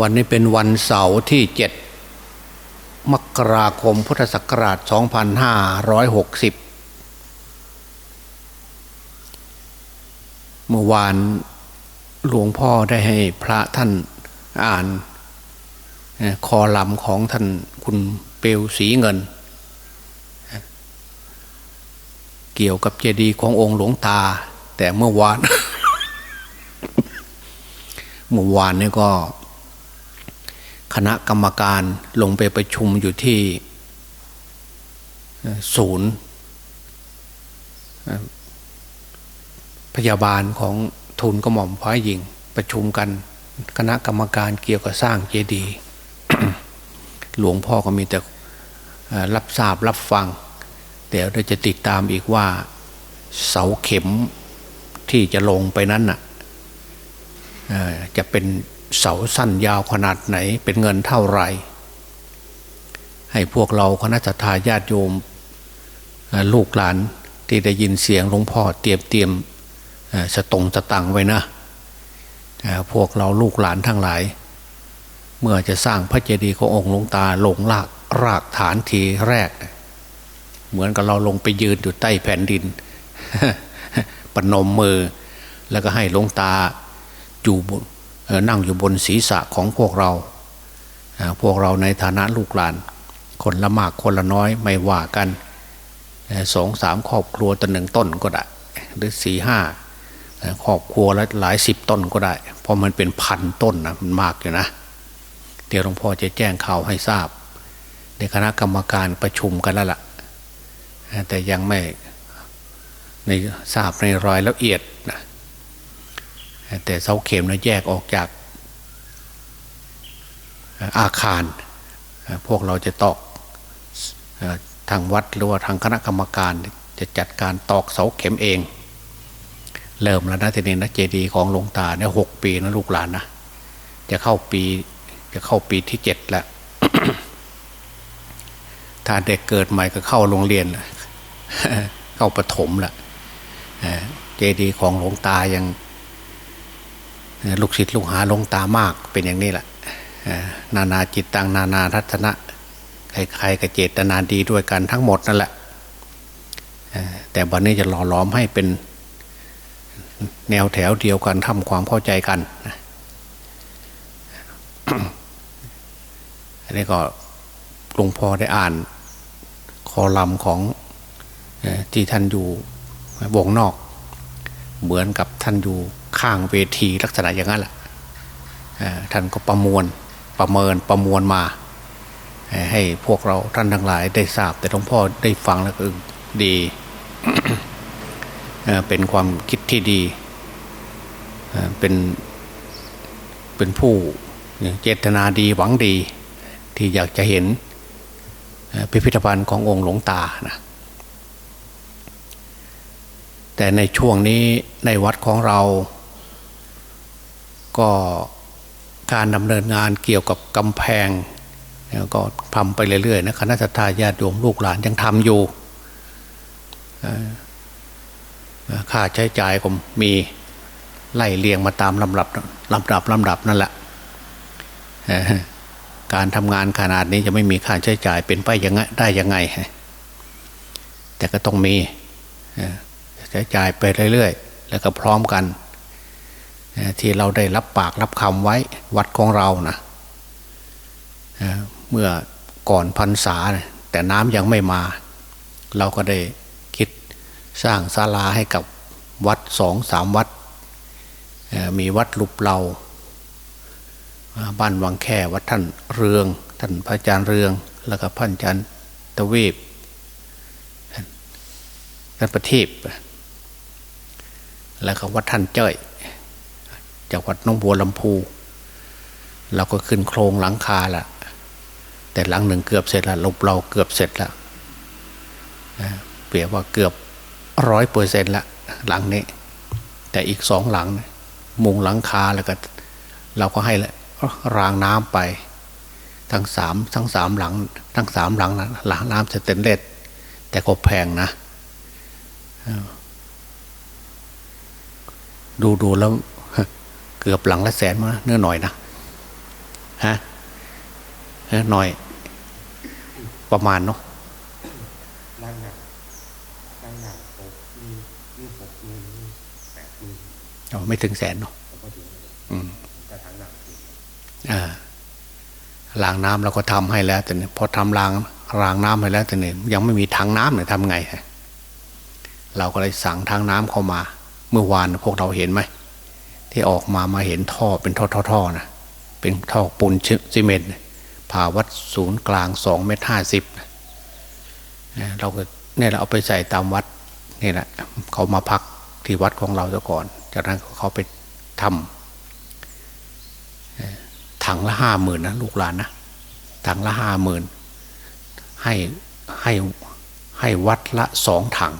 วันนี้เป็นวันเสาร์ที่เจ็ดมกราคมพุทธศักราช 2560 เมื่อวานหลวงพ่อได้ให้พระท่านอ่านเอ่อคอลัมของท่านคุณเปลวสีเงิน เกี่ยวกับเจดีย์ขององค์หลวงตา แต่เมื่อวาน เมื่อวานนี่ก็ คณะกรรมการลงไปประชุมอยู่ที่ศูนย์พยาบาลของทุนกระหม่อมพระหญิงประชุมกัน คณะกรรมการเกี่ยวกับสร้างเจดีย์หลวงพ่อก็มีแต่รับทราบรับฟัง เดี๋ยวเราจะติดตามอีกว่า เสาเข็มที่จะลงไปนั้นน่ะจะเป็น เสาสั้นยาวขนาดไหน เป็นเงินเท่าไหร่ ให้พวกเราคณะสัตยาญาติโยมลูกหลานที่ได้ยินเสียงหลวงพ่อเตรียมเตรียมสตงสตังไว้นะพวกเราลูกหลานทั้งหลาย เมื่อจะสร้างพระเจดีย์ขององค์หลวงตาลงรากรากฐานทีแรก เหมือนกับเราลงไปยืนอยู่ใต้แผ่นดินปนมมือ แล้วก็ให้หลวงตาอยู่บ นั่งอยู่บนศีรษะของพวกเรา พวกเราในฐานะลูกหลาน คนละมากคนละน้อยไม่ว่ากันสองสามครอบครัวต่อหนึ่งต้นก็ได้ หรือสี่ห้าครอบครัวละหลายสิบต้นก็ได้ เพราะมันเป็นพันต้นนะมันมากอยู่นะเดี๋ยวหลวงพ่อจะแจ้งข่าวให้ทราบ ในคณะกรรมการประชุมกันแล้วล่ะแต่ยังไม่ในทราบในรายละเอียดนะ แต่เสาเข็มนะแยกออกจากอาคาร พวกเราจะตอกทางวัดหรือว่าทางคณะกรรมการจะจัดการตอกเสาเข็มเอง เริ่มแล้วนะทีนี้นะเจดีย์ของหลวงตาเนี่ยหกปีนะลูกหลานนะจะเข้าปีจะเข้าปีที่เจ็ดแล้วถ้าเด็กเกิดใหม่ก็เข้าโรงเรียนละเข้าประถมละเอ่อเจดีย์ของหลวงตายัง ลูกศิษย์ลูกหาลงตามากเป็นอย่างนี้แหละนานาจิตตังนานาทัศนะใครๆก็เจตนาดีด้วยกันทั้งหมดนั่นแหละแต่วันนี้จะหล่อหลอมให้เป็นแนวแถวเดียวกันทำความเข้าใจกันอันนี้ก็หลวงพ่อได้อ่าน คอลัมน์ของที่ท่านอยู่วงนอก เหมือนกับท่านอยู่ ข้างเวทีลักษณะอย่างนั้นแหละท่านก็ประมวลประเมินประมวลมา ให้พวกเราท่านทั้งหลายได้ทราบ แต่หลวงพ่อได้ฟังแล้วก็ดีเป็นความคิดที่ดี เป็นเป็นผู้เจตนาดีหวังดี ที่อยากจะเห็นพิพิธภัณฑ์ขององค์หลวงตานะแต่ในช่วงนี้ในวัดของเรา ก็การดำเนินงานเกี่ยวกับกำแพงแล้วก็ทำไปเรื่อยๆนะคณะทาญาติโยมลูกหลานยังทำอยู่ค่าใช้จ่ายก็มีไล่เลียงมาตามลำดับลำดับลำดับนั่นแหละการทำงานขนาดนี้จะไม่มีค่าใช้จ่ายเป็นไปยังไงได้ยังไง แต่ก็ต้องมีใช้จ่ายไปเรื่อย ๆ แล้วก็พร้อมกัน ที่เราได้รับปากรับคำไว้วัดของเรานะเมื่อก่อนพรรษาแต่น้ำยังไม่มา เราก็ได้คิดสร้างศาลาให้กับวัดสองสามวัด มีวัดลุบเราบ้านวังแค่วัดท่านเรืองท่านพระอาจารย์เรือง แล้วก็พระอาจารย์ตะเวบท่านประทีปแล้วก็วัดท่านเจ้ย จากวัดน้องบัวลำพูเราก็ขึ้นโครงหลังคาละแต่หลังหนึ่งเกือบเสร็จล้วลบเราเกือบเสร็จละเปรียบว่าเกือบร้อยเปอร์เซ็นต์ละหลังนี้ แต่อีกสองหลัง มุงหลังคาแล้วก็ เราก็ให้ละรางน้ำไป ทั้งสามทั้งสามหลัง ทั้งสามหลังนะหลังน้ำสเต็นเลสแต่ก็แพงนะดูดูแล้ว เกือบหลังละแสนมาเนื้อหน่อยนะฮะเออหน่อย ประมาณเนาะด้านหนักด้านหนักหกมีมีหกหมื่นมีแปดหมื่นอ๋อไม่ถึงแสนเนาะแล้วก็ถึงอืมกระถางหนักถึงอ่าล้างน้ำเราก็ทำให้แล้ว แต่เนี่ยพอทำล้างล้างน้ำให้แล้ว แต่เนี่ยยังไม่มีถังน้ำเนี่ยทำไงฮะเราก็เลยสั่งทางน้ำเข้ามา เมื่อวานพวกเราเห็นไหม ที่ออกมามาเห็นท่อเป็นท่อๆๆนะเป็นท่อปูนซีเมนต์ผ่าวัดศูนย์กลางสองเมตรห้าสิบเราก็เนี่ยเราเอาไปใส่ตามวัดนี่แหละเขามาพักที่วัดของเราซะก่อน จากนั้นเขาไปทำถังละห้าหมื่นนะลูกหลานนะถังละห้าหมื่นให้ให้ให้วัดละสองถัง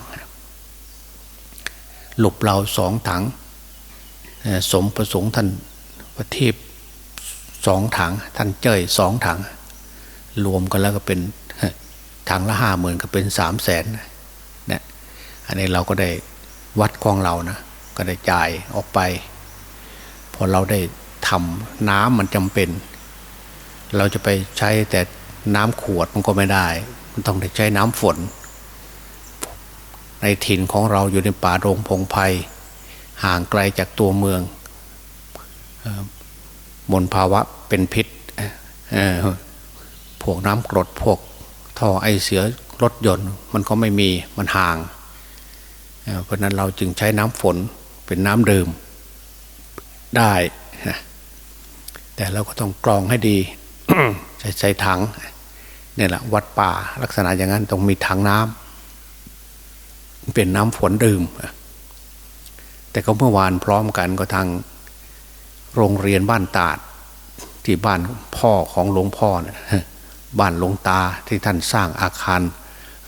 หลบเราสองถัง สมประสงค์ท่านประทีปสองถัง ท่านเจยสองถัง รวมกันแล้วก็เป็นถังละห้าหมื่นก็เป็นสามแสนเนี่ยอันนี้เราก็ได้วัดของเรานะก็ได้จ่ายออกไป พอเราได้ทำน้ำมันจำเป็น เราจะไปใช้แต่น้ำขวดมันก็ไม่ได้ มันต้องได้ใช้น้ำฝน ในถิ่นของเราอยู่ในป่าโรงพงไพ่ ห่างไกลจากตัวเมืองมลภาวะเป็นพิษพวกน้ำกรดพวกท่อไอเสือรถยนต์ มันก็ไม่มีมันห่าง เพราะนั้นเราจึงใช้น้ำฝนเป็นน้ำดื่มได้ แต่เราก็ต้องกรองให้ดีใช้ใช้ถังเนี่ยแหละวัดป่าลักษณะอย่างนั้นต้องมีถังน้ำเป็นน้ำฝนดื่ม แต่ก็เมื่อวานพร้อมกันก็ทางโรงเรียนบ้านตาด ที่บ้านพ่อของหลวงพ่อเนี่ยบ้านหลวงตาที่ท่านสร้างอาคาร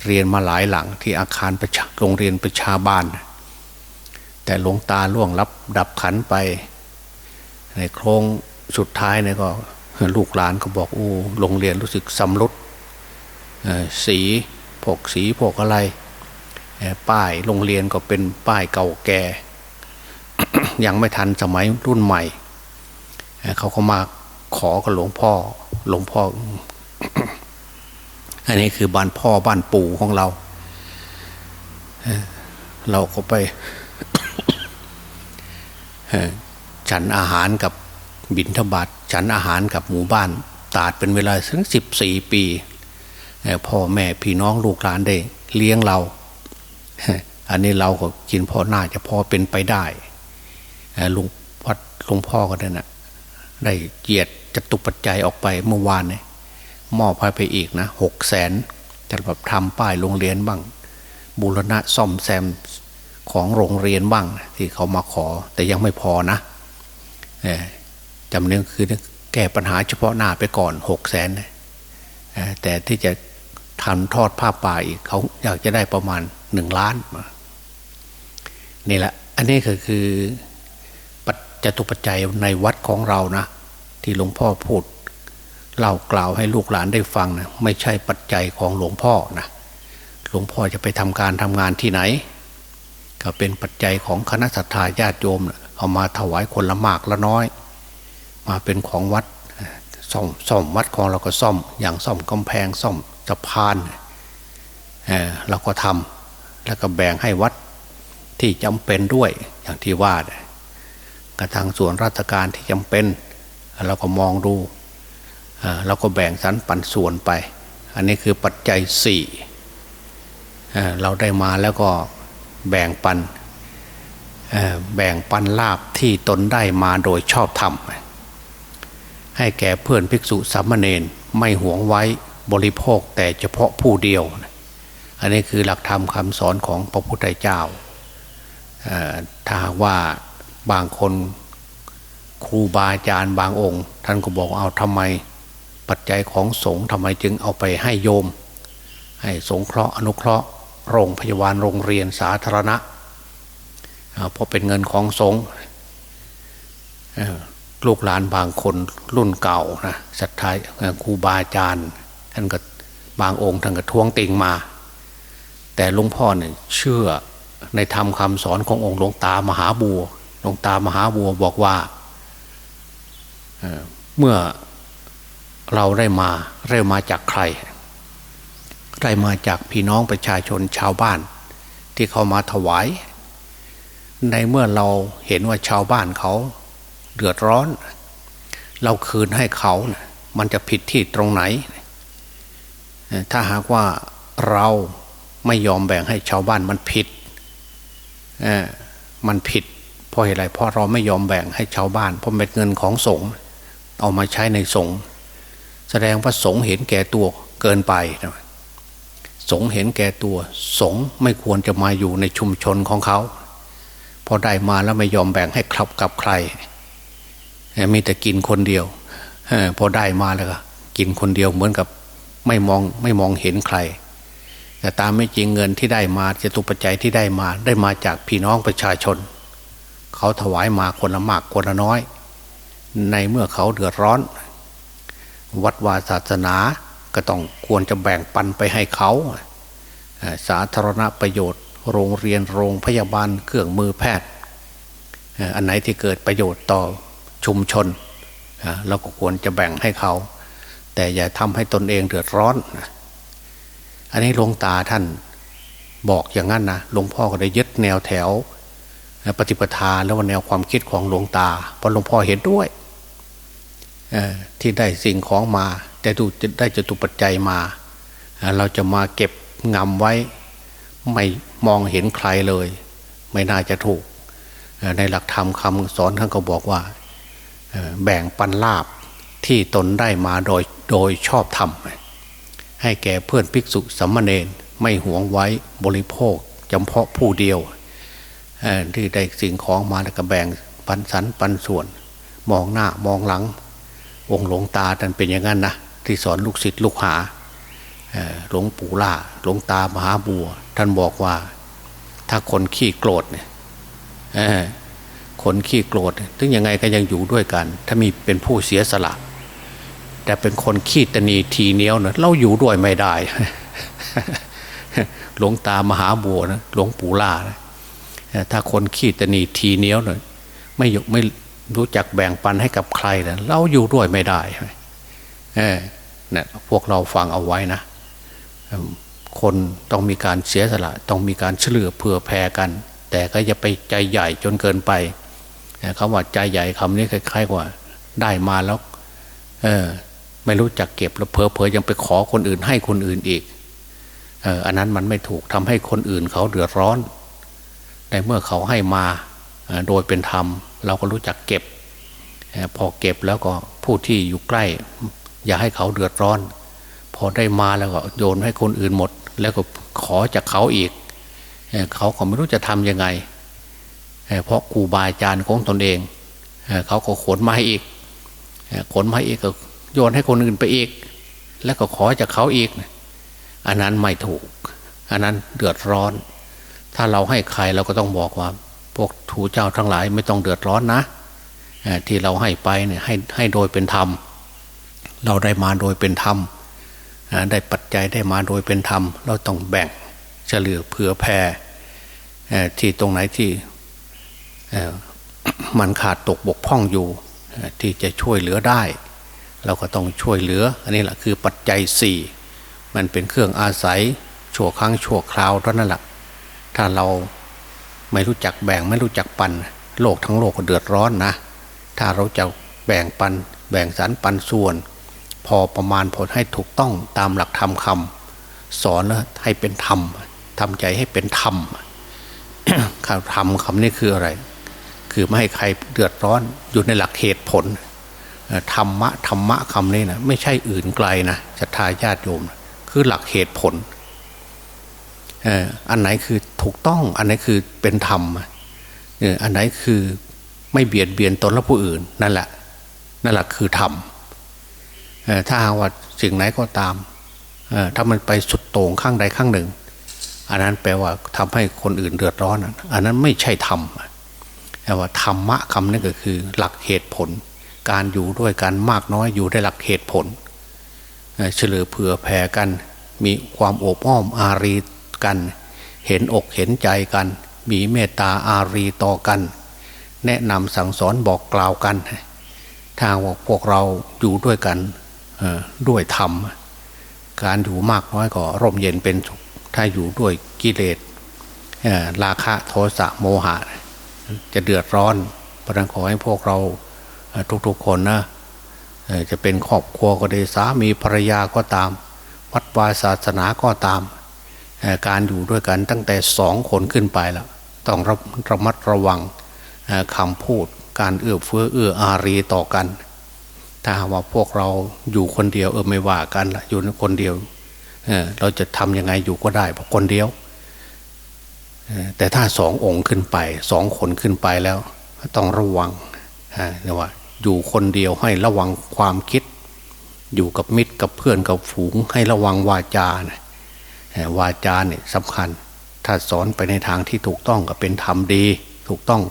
เรียนมาหลายหลังที่อาคารประชาโรงเรียนประชาบาล แต่หลวงตาล่วงรับดับขันไป ในโครงสุดท้ายเนี่ยก็ลูกหลานก็บอกโอ้โรงเรียนรู้สึกสำรุดสีพกสีพกอะไรป้ายโรงเรียนก็เป็นป้ายเก่าแก่ ยังไม่ทันสมัยรุ่นใหม่เอ่อเขาก็มาขอกับหลวงพ่อหลวงพ่อ อันนี้คือบ้านพ่อบ้านปู่ของเรา เราก็ไปฉันอาหารกับบินทบาทฉันอาหารกับหมู่บ้าน ตาดเป็นเวลาถึงสิบสี่ปีพ่อแม่พี่น้องลูกหลานได้ เลี้ยงเรา อันนี้เราก็กินพอหน้าจะพอเป็นไปได้ เอ่อลุงวัดหลวงพ่อก็ได้นะได้เจียดจตุปัจจัยออกไปเมื่อวานเนี่ยมอบให้ไปอีกนะหกแสนจะแบบทำป้ายโรงเรียนบ้าง บูรณะซ่อมแซมของโรงเรียนบ้าง ที่เขามาขอแต่ยังไม่พอนะจำเนื่องคือแก้ปัญหาเฉพาะหน้าไปก่อนหกแสนแต่ที่จะทำทอดผ้าป่าอีกเขาอยากจะได้ประมาณหนึ่งล้านนี่แหละ อันนี้ก็คือ จตุปัจจัยในวัดของเรานะ ที่หลวงพ่อพูดเล่ากล่าวให้ลูกหลานได้ฟังนะไม่ใช่ปัจจัยของหลวงพ่อนะหลวงพ่อจะไปทำการทำงานที่ไหน ก็เป็นปัจจัยของคณะสัตยาญาติโยมนะเอามาถวายคนละมากละน้อย มาเป็นของวัดซ่อมซ่อมวัดของเราก็ซ่อม อย่างซ่อมกำแพงซ่อมสะพานเเราก็ทำแล้วก็แบ่งให้วัดที่จำเป็นด้วยอย่างที่ว่าเนี่ย กระทางส่วนราชการที่จำเป็น เราก็มองดูเราก็แบ่งสรรปันส่วนไป อันนี้คือปัจจัยสี่เราได้มาแล้วก็แบ่งปันแบ่งปันลาบที่ตนได้มาโดยชอบธรรมให้แก่เพื่อนภิกษุสามเณรไม่หวงไว้บริโภคแต่เฉพาะผู้เดียว อันนี้คือหลักธรรมคำสอนของพระพุทธเจ้าเอ่อถ้าว่า บางคนครูบาอาจารย์บางองค์ ท่านก็บอกเอาทำไม ปัจจัยของสงฆ์ทำไมจึงเอาไปให้โยม ให้สงเคราะห์อนุเคราะห์โรงพยาบาลโรงเรียนสาธารณะเพราะเป็นเงินของสงฆ์ลูกหลานบางคนรุ่นเก่านะศรัทธาครูบาอาจารย์ท่านก็บางองค์ท่านก็ท้วงติงมา แต่หลวงพ่อเนี่ยเชื่อในธรรมคำสอนขององค์หลวงตามหาบัว ลวงตามหาบัวบอกว่าเเมื่อเราได้มาได้มาจากใคร ได้มาจากพี่น้องประชาชนชาวบ้าน ที่เขามาถวาย ในเมื่อเราเห็นว่าชาวบ้านเขาเดือดร้อน เราคืนให้เขานะมันจะผิดที่ตรงไหน ถ้าหากว่าเราไม่ยอมแบ่งให้ชาวบ้านมันผิด มันผิด เพราะอะไรเพราะเราไม่ยอมแบ่งให้ชาวบ้านเพราะเป็นเงินของสงฆ์เอามาใช้ในสงฆ์แสดงว่าสงฆ์เห็นแก่ตัวเกินไปนะสงฆ์เห็นแก่ตัว สงฆ์ไม่ควรจะมาอยู่ในชุมชนของเขาพอได้มาแล้วไม่ยอมแบ่งให้คลับกับใครมีแต่กินคนเดียวอพอได้มาแล้วก็กินคนเดียวเหมือนกับไม่มองไม่มองเห็นใคร แต่ตามไม่จริงเงินที่ได้มาจะตุปัจจัยที่ได้มาได้มาจากพี่น้องประชาชน เขาถวายมาคนละมากคนละน้อย ในเมื่อเขาเดือดร้อน วัดวาศาสนาก็ต้องควรจะแบ่งปันไปให้เขาสาธารณประโยชน์ โรงเรียนโรงพยาบาลเครื่องมือแพทย์ อันไหนที่เกิดประโยชน์ต่อชุมชนเราก็ควรจะแบ่งให้เขา แต่อย่าทำให้ตนเองเดือดร้อน อันนี้หลวงตาท่านบอกอย่างนั้นนะหลวงพ่อก็ได้ยึดแนวแถว ปฏิปทาแล้วแนวความคิดของหลวงตาเพราะหลวงพ่อเห็นด้วยที่ได้สิ่งของมาแต่ดูได้จตุปัจจัยมา เราจะมาเก็บงำไว้ ไม่มองเห็นใครเลย ไม่น่าจะถูก ในหลักธรรมคำสอนท่านก็บอกว่า แบ่งปันลาบที่ตนได้มาโดยโดยชอบธรรม ให้แก่เพื่อนภิกษุสัมมาเนนไม่หวงไว้บริโภคจำเพาะผู้เดียว ที่ได้สิ่งของมาแล้วก็แบ่งปันสันปันส่วน มองหน้ามองหลัง องค์หลวงตาท่านเป็นอย่างนั้นนะที่สอนลูกศิษย์ลูกหาหลวงปู่ล่าหลวงตามหาบัว ท่านบอกว่า ถ้าคนขี้โกรธเนี่ยคนขี้โกรธถึงยังไงก็ยังอยู่ด้วยกัน ถ้ามีเป็นผู้เสียสละ แต่เป็นคนขี้ตนีทีเนียวเนะเราอยู่ด้วยไม่ได้หลวงตามหาบัวนะหลวงปู่ล่านะ ถ้าคนขี้ตนีทีเนียวหน่อยไม่ยกไม่รู้จักแบ่งปันให้กับใครนะเราอยู่ด้วยไม่ได้เออเนี่ยพวกเราฟังเอาไว้นะ คนต้องมีการเสียสละ ต้องมีการเฉลือเผื่อแผ่กัน แต่ก็อย่าไปใจใหญ่จนเกินไปคำว่าใจใหญ่คำนี้คล้ายๆว่าได้มาแล้ว เออ ไม่รู้จักเก็บแล้วเพอเพอยังไปขอคนอื่นให้คนอื่นอีกเอออันนั้นมันไม่ถูกทำให้คนอื่นเขาเดือดร้อน ในเมื่อเขาให้มาโดยเป็นธรรม เราก็รู้จักเก็บ พอเก็บแล้วก็ผู้ที่อยู่ใกล้ อย่าให้เขาเดือดร้อน พอได้มาแล้วก็โยนให้คนอื่นหมด แล้วก็ขอจากเขาอีก เขาก็ไม่รู้จะทำยังไง เพราะครูบาอาจารย์ของตนเอง เขาก็ขนมาให้อีก ขนมาอีกก็โยนให้คนอื่นไปอีก แล้วก็ขอจากเขาอีก อันนั้นไม่ถูก อันนั้นเดือดร้อน ถ้าเราให้ใครเราก็ต้องบอกว่า พวกถูเจ้าทั้งหลายไม่ต้องเดือดร้อนนะที่เราให้ไปเนี่ยให้ให้โดยเป็นธรรม เราได้มาโดยเป็นธรรมได้ปัจจัยได้มาโดยเป็นธรรม เราต้องแบ่งเฉลือเผื่อแผ่ที่ตรงไหนที่มันขาดตกบกพร่องอยู่ที่จะช่วยเหลือได้ เราก็ต้องช่วยเหลือ อันนี้แหละคือปัจจัยสี่มันเป็นเครื่องอาศัยชั่วครั้งชั่วคราวเท่านั้นแหละ ถ้าเราไม่รู้จักแบ่งไม่รู้จักปัน โลกทั้งโลกก็เดือดร้อนนะ ถ้าเราจะแบ่งปัน แบ่งสรรปันส่วน พอประมาณผลให้ถูกต้องตามหลักธรรมคำสอนแล้วให้เป็นธรรมทำใจให้เป็นธรรมคำธรรมคำนี้คืออะไร คือไม่ให้ใครเดือดร้อนอยู่ในหลักเหตุผลธรรมะธรรมะคำนี้นะไม่ใช่อื่นไกลนะศรัทธาญาติโยม คือหลักเหตุผล อันไหนคือถูกต้อง อันไหนคือเป็นธรรมอันไหนคือไม่เบียดเบียนตนและผู้อื่น นั่นแหละนั่นแหละคือธรรมถ้าหากว่าสิ่งไหนก็ตามถ้ามันไปสุดโต่งข้างใดข้างหนึ่ง อันนั้นแปลว่าทำให้คนอื่นเดือดร้อน อันนั้นไม่ใช่ธรรมแต่ว่าธรรมะคำนี้ก็คือหลักเหตุผล การอยู่ด้วยกันมากน้อยอยู่ได้หลักเหตุผลเอ่อเฉลือเผื่อแผ่กันมีความโอบอ้อมอารี กัน เห็นอกเห็นใจกัน มีเมตตาอารีต่อกัน แนะนำสั่งสอนบอกกล่าวกันถ้าว่าพวกเราอยู่ด้วยกันด้วยธรรม การอยู่มากน้อยก็ร่มเย็นเป็นสุขถ้าอยู่ด้วยกิเลสราคะโทสะโมหะ จะเดือดร้อนพระนั้นขอให้พวกเราทุกๆคนนะจะเป็นครอบครัวก็ดีสามีภรรยาก็ตาม วัดวาศาสนาก็ตาม การอยู่ด้วยกันตั้งแต่สองคนขึ้นไปแล้วต้องระระมัดระวังคำพูดการเอื้อเฟื้อเอื้ออารีต่อกัน ถ้าว่าพวกเราอยู่คนเดียวเออไม่ว่ากันละอยู่คนเดียวเเราจะทำยังไงอยู่ก็ได้เพราะคนเดียวแต่ถ้าสององค์ขึ้นไปสองคนขึ้นไปแล้วต้องระวังเออเรียกว่าอยู่คนเดียวให้ระวังความคิด อยู่กับมิตรกับเพื่อนกับฝูงให้ระวังวาจานะเอ่อ วาจาเนี่ยสำคัญ ถ้าสอนไปในทางที่ถูกต้องก็เป็นธรรมดี ถูกต้อง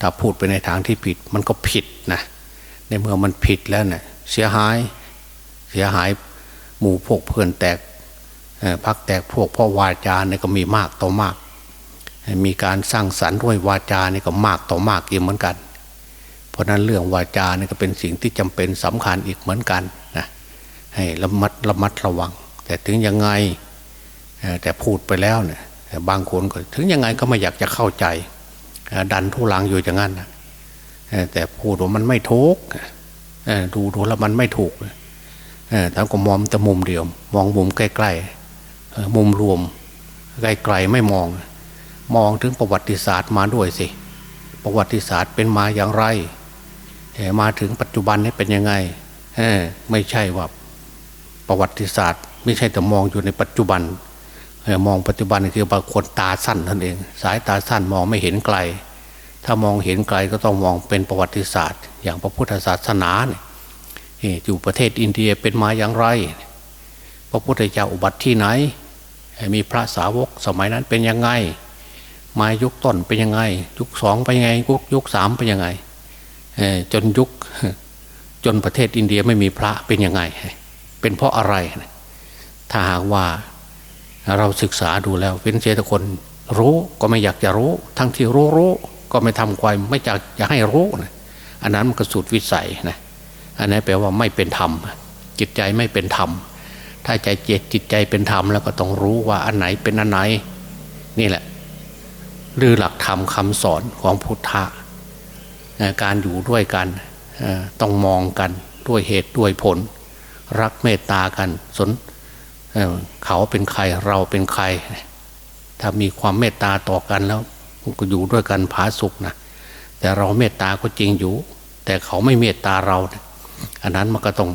ถ้าพูดไปในทางที่ผิดมันก็ผิดนะในเมื่อมันผิดแล้วเนี่ยเสียหายเสียหายหมู่พวกเพื่อนแตกพักแตกพวกเพ่อวาจาเนี่ยก็มีมากต่อมาก มีการสร้างสรรค์ด้วยวาจาเนี่ยก็มากต่อมากอีกเหมือนกัน เพราะนั้นเรื่องวาจาเนี่ยก็เป็นสิ่งที่จำเป็นสำคัญอีกเหมือนกันนะให้ระมัดระมัดระวัง แต่ถึงยังไง แต่พูดไปแล้วเนี่ยบางคนก็ถึงยังไงก็ไม่อยากจะเข้าใจ ดันทุลังอยู่อย่างนั้นแต่พูดว่ามันไม่ถูกดูดูแล้วมันไม่ถูกแต่ก็มองแต่มุมเดียว มองมุมใกล้ๆมุมรวมไกลๆไม่มอง มองถึงประวัติศาสตร์มาด้วยสิ ประวัติศาสตร์เป็นมาอย่างไร มาถึงปัจจุบันนี้เป็นยังไงไม่ใช่ว่าประวัติศาสตร์ ไม่ใช่แต่มองอยู่ในปัจจุบัน มองปัจจุบันคือบางคนตาสั้นนั่นเอง สายตาสั้นมองไม่เห็นไกล ถ้ามองเห็นไกลก็ต้องมองเป็นประวัติศาสตร์ อย่างพระพุทธศาสนาเนี่ยอยู่ประเทศอินเดียเป็นมาอย่างไร พระพุทธเจ้าอุบัติที่ไหน มีพระสาวกสมัยนั้นเป็นยังไง มายุคต้นเป็นยังไง ยุคสองเป็นยังไงยุคยุคสามเป็นยังไงจนยุคจนประเทศอินเดียไม่มีพระเป็นยังไง เป็นเพราะอะไร ถ้าหากว่า เราศึกษาดูแล้วเว้นเจตคนรู้ก็ไม่อยากจะรู้ ทั้งที่รู้รู้ก็ไม่ทำความไม่อยากจะให้รู้นะอันนั้นมันก็สุดวิสัยนะอันนี้นแปลว่าไม่เป็นธรรม จิตใจไม่เป็นธรรม ถ้าใจเจตจิตใจเป็นธรรมแล้วก็ต้องรู้ว่าอันไหนเป็นอันไหน นี่แหละหรือหลักธรรมคำสอนของพุทธะการอยู่ด้วยกันต้องมองกันด้วยเหตุด้วยผล รักเมตตากันสน เขาเป็นใครเราเป็นใคร ถ้ามีความเมตตาต่อกันแล้วก็อยู่ด้วยกันผาสุกนะแต่เราเมตตาก็จริงอยู่ แต่เขาไม่เมตตาเรานะอันนั้นมันก็ต้อง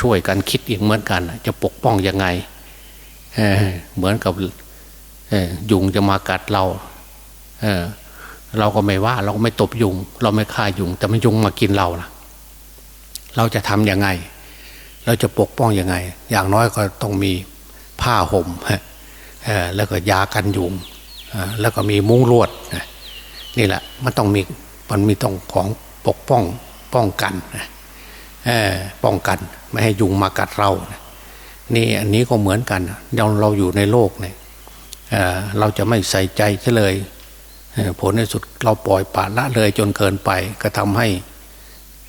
ช่วยกันคิดอีกเหมือนกัน จะปกป้องยังไงเเหมือนกับยุงจะมากัดเราเเราก็ไม่ว่า เราก็ไม่ตบยุง เราไม่ฆ่ายุง แต่มันยุงมากินเราล่ะ เราจะทำยังไง เราจะปกป้องยังไง อย่างน้อยก็ต้องมีผ้าห่มฮะแล้วก็ยากันยุงแล้วก็มีมุ้งลวดนี่แหละมันต้องมีมันมีต้องของปกป้องป้องกันป้องกันไม่ให้ยุงมากัดเรานี่อันนี้ก็เหมือนกันเราเราอยู่ในโลกเนี่ยเราจะไม่ใส่ใจเฉลยผลในสุดเราปล่อยปละละเลยจนเกินไป ก็ทำให้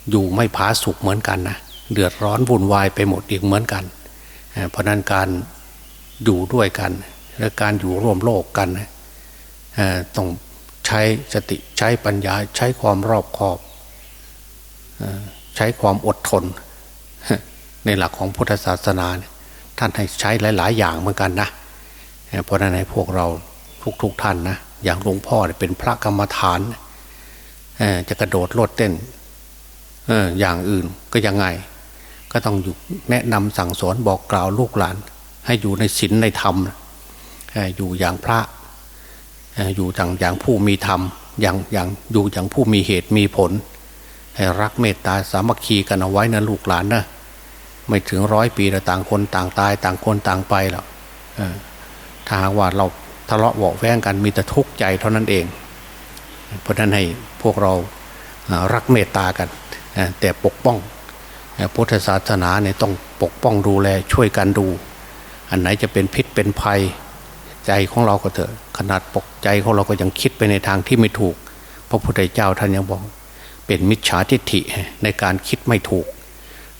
อยู่ไม่ผาสุกเหมือนกันนะ เดือดร้อนวุ่นวายไปหมดอีกเหมือนกัน เพราะนั้นการอยู่ด้วยกัน และการอยู่ร่วมโลกกันต้องใช้สติใช้ปัญญาใช้ความรอบคอบใช้ความอดทน ในหลักของพุทธศาสนาท่านให้ใช้หลาย ๆ อย่างเหมือนกันนะเพราะนั้นให้พวกเราทุก ๆทท่านนะอย่างหลวงพ่อเป็นพระกรรมฐานจะกระโดดโลดเต้นอย่างอื่นก็ยังไง ก็ต้องอยู่แนะนำสั่งสอนบอกกล่าวลูกหลาน ให้อยู่ในศีลในธรรม อยู่อย่างพระ อยู่อย่างอย่างผู้มีธรรม อย่างอย่างอยู่อย่างผู้มีเหตุมีผล ให้รักเมตตาสามัคคีกันเอาไว้นะลูกหลานนะไม่ถึงร้อยปีแล้วต่างคนต่างตาย ต่างคนต่างไปแล้วถ้าหากว่าเราทะเลาะเบาแวงกันมีแต่ทุกข์ใจเท่านั้นเอง เพราะนั้นให้พวกเรารักเมตตากันแต่ปกป้อง พุทธศาสนาเนี่ยต้องปกป้องดูแลช่วยกันดู อันไหนจะเป็นพิษเป็นภัยใจของเราก็เถอะขนาดปกใจของเราก็ยังคิดไปในทางที่ไม่ถูก พระพุทธเจ้าท่านยังบอก เป็นมิจฉาทิฏฐิในการคิดไม่ถูก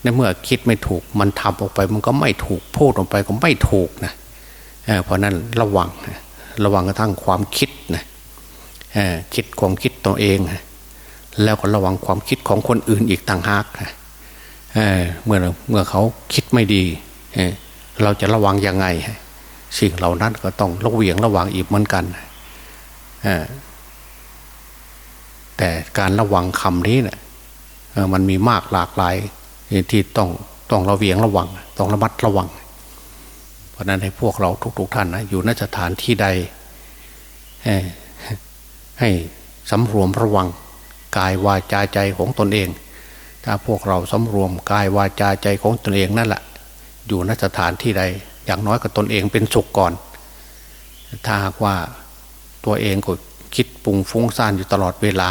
ในเมื่อคิดไม่ถูกมันทำออกไปมันก็ไม่ถูกพูดออกไปก็ไม่ถูกนะเพราะนั้นระวังระวังกระทั่งความคิดนะคิดความคิดตัวเอง แล้วก็ระวังความคิดของคนอื่นอีกต่างหากนะ เเมื่อเมื่อเขาคิดไม่ดีเอ่อเราจะระวังยังไง สิ่งเหล่านั้นก็ต้องระเวียงระวังอีกเหมือนกันแต่การระวังคำนี้เนะี่ยมันมีมากหลากหลายที่ต้องต้องระเวียงระวัง ต้องระมัดระวัง เพราะนั้นให้พวกเราทุกๆท่านนะอยู่นสถานที่ใดให้ให้สำรวมระวังกายวาจาใจของตนเอง ถ้าพวกเราสำรวมกายวาจาใจของตนเองนั่นแหละอยู่นสถานที่ใด อย่างน้อยกับตนเองเป็นสุขก่อน ถ้าหากว่าตัวเองก็คิดปรุงฟุ้งซ่านอยู่ตลอดเวลา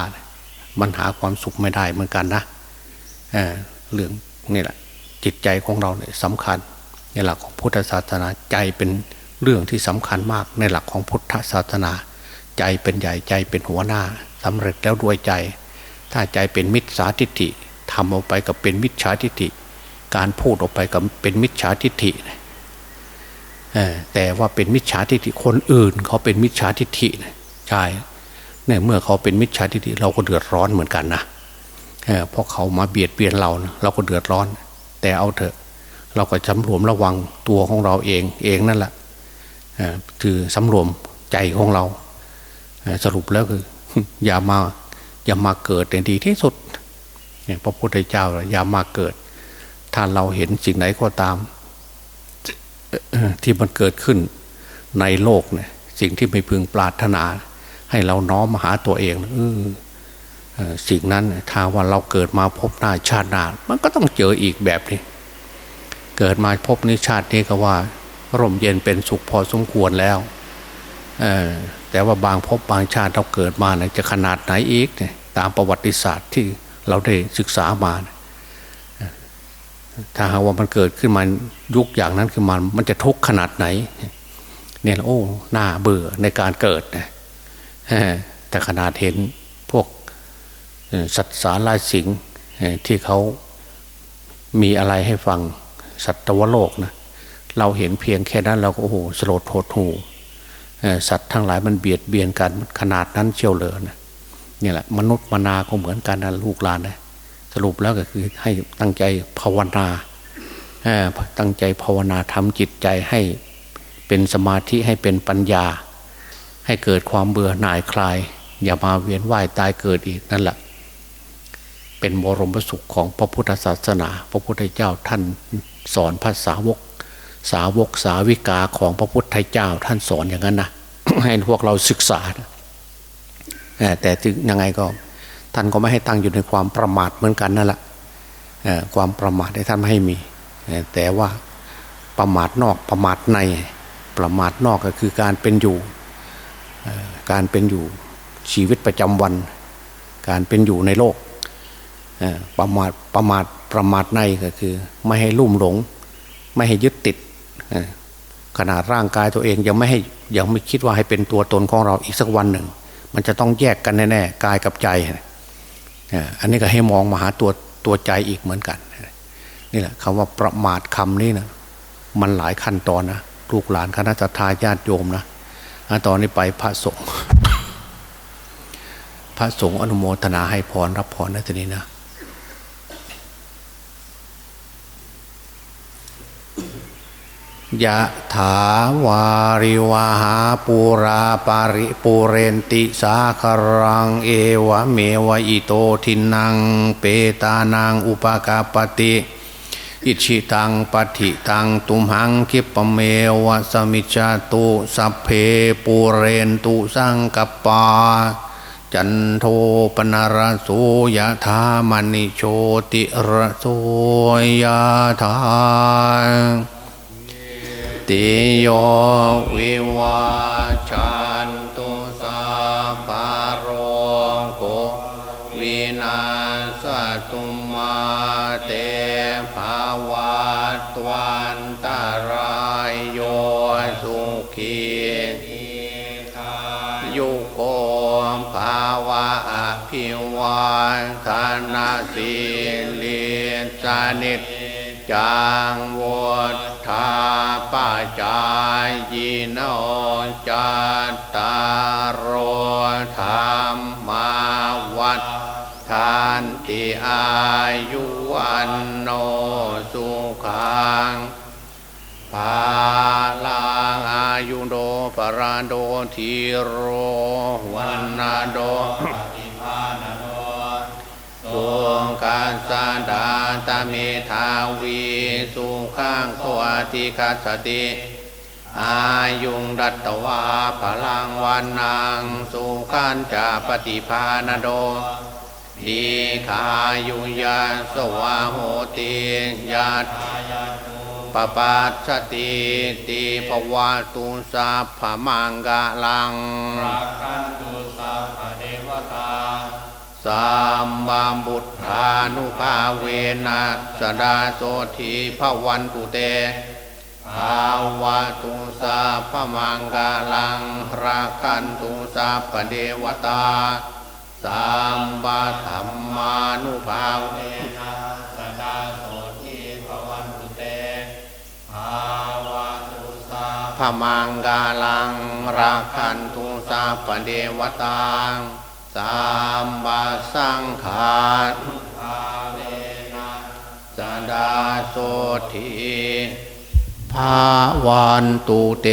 มันหาความสุขไม่ได้เหมือนกันนะเเรื่องนี่แหละจิตใจของเราเนี่ยสำคัญ ในหลักของพุทธศาสนาใจเป็นเรื่องที่สำคัญมากในหลักของพุทธศาสนา ใจเป็นใหญ่ใจเป็นหัวหน้าสำเร็จแล้วด้วยใจ ถ้าใจเป็นมิจฉาทิฏฐิ ทำออกไปกับเป็นมิจฉาทิฏฐิ การพูดออกไปกับเป็นมิจฉาทิฏฐิแต่ว่าเป็นมิจฉาทิฏฐิคนอื่น เขาเป็นมิจฉาทิฏฐิใช่เนี่ยเมื่อเขาเป็นมิจฉาทิฏฐิเราก็เดือดร้อนเหมือนกันนะเพราะเขามาเบียดเบียนเราเราก็เดือดร้อน แต่เอาเถอะ เราก็สำรวมระวังตัวของเราเองเองนั่นแหละเอ่อคือสำรวมใจของเรา สรุปแล้วคือ อย่ามาอย่ามาเกิดในดีที่สุด เนี่ยพระพุทธเจ้าอย่ามาเกิด ถ้าเราเห็นสิ่งไหนก็ตาม ที่มันเกิดขึ้นในโลกเนี่ยสิ่งที่ไม่พึงปรารถนา ให้เราน้อมมาหาตัวเองเออสิ่งนั้นเนี่ยถ้าว่าเราเกิดมาพบหน้าชาติหน้ามันก็ต้องเจออีกแบบนี้ เกิดมาพบนิชาตินี้ก็ว่า ร่มเย็นเป็นสุขพอสมควรแล้วแต่ว่าบางพบบางชาติเราเกิดมาเนี่ยจะขนาดไหนอีกเนี่ยตามประวัติศาสตร์ที่ เราได้ศึกษามาถ้าหากว่ามันเกิดขึ้นมายุคอย่างนั้นขึ้นมามันจะทุกข์ขนาดไหน เนี่ยโอ้หน้าเบื่อในการเกิดนะแต่ขนาดเห็นพวกสัตว์สาราสิงที่เขามีอะไรให้ฟังสัตวโลกนะเราเห็นเพียงแค่นั้นเราก็โอ้โหสลดหดหูสัตว์ทั้งหลายมันเบียดเบียนกันขนาดนั้นเชียวเลยนะ นี่แหละ มนุษย์มนาก็เหมือนกันนะลูกหลานนะสรุปแล้วก็คือให้ตั้งใจภาวนาตั้งใจภาวนาทำจิตใจให้เป็นสมาธิให้เป็นปัญญา ให้เกิดความเบื่อหน่ายคลาย อย่ามาเวียนว่ายตายเกิดอีกนั่นแหละเป็นบรมสุขของพระพุทธศาสนา พระพุทธเจ้าท่านสอนภาษาวก สาวกสาวิกาของพระพุทธเจ้าท่านสอนอย่างนั้นนะให้พวกเราศึกษานะ แต่ถึงยังไงก็ท่านก็ไม่ให้ตั้งอยู่ในความประมาทเหมือนกันนั่นแหละความประมาทให้ท่านไม่ให้มี แต่ว่าประมาทนอกประมาทในประมาทนอกก็คือการเป็นอยู่การเป็นอยู่ชีวิตประจำวัน การเป็นอยู่ในโลกประมาทประมาทประมาทในก็คือ ไม่ให้ลุ่มหลง ไม่ให้ยึดติดขนาดร่างกายตัวเองยังไม่ให้ยังไม่คิดว่าให้เป็นตัวตนของเราอีกสักวันหนึ่ง มันจะต้องแยกกันแน่ๆกายกับใจอันนี้ก็ให้มองมาหาตัวตัวใจอีกเหมือนกันนี่แหละคำว่าประมาทคำนี้นะมันหลายขั้นตอนนะลูกหลานคณะทาญาติโยมนะอะตอนนี้ไปพระสงฆ์พระสงฆ์อนุโมทนาให้พรรับพรนะทีนี้นะ ยะถาวาริวาหาปูราปาริปูเรนติสาครังเอวะเมวะอิโตทินังเปตานังอุปกาปติอิชิตังปฏิตังตุมหังคิปเมวะสมิจาตุสัพเพปูเรนตุสังกปา จันโทปนารโสยะธามณิโชติระโสยะธา ติโยวิวาชันตุสาภาโรโกวินาสตุมาเตภาวะตวันตารายโยสุขียุโกภาวะอภิวาทนาสิลิสานิจจังวุ ธาปจายโนจัตตารโอธรรมาวัฏทานติอายุวันโนสุขังภาลังอายุโดปราโดทีโรวันนาโดสุขัสสะดาตเมทาวีสุ ขังตัวติคัสติ อายุงดัตวาพลังวันนางสุขันจะปฏิภาณโดดีขายุยาสวาโหติยัตปปัสสติติภวะตุสัพมังกะลังรักันตุสัพ สัมมาบุตธานุภาเวนะสดาโสธีภวันตุเตภาวะตุสัพมังกะลังรักันตุสัพพเทวตาสัมมาธรรมานุภาเวนะสดาโสทีภวันตุเตภาวะตุสัพมังกาลังรักันตุสัพพเดวตา สามบาสังขาราเวนะสดาโสธีภาวันตุเต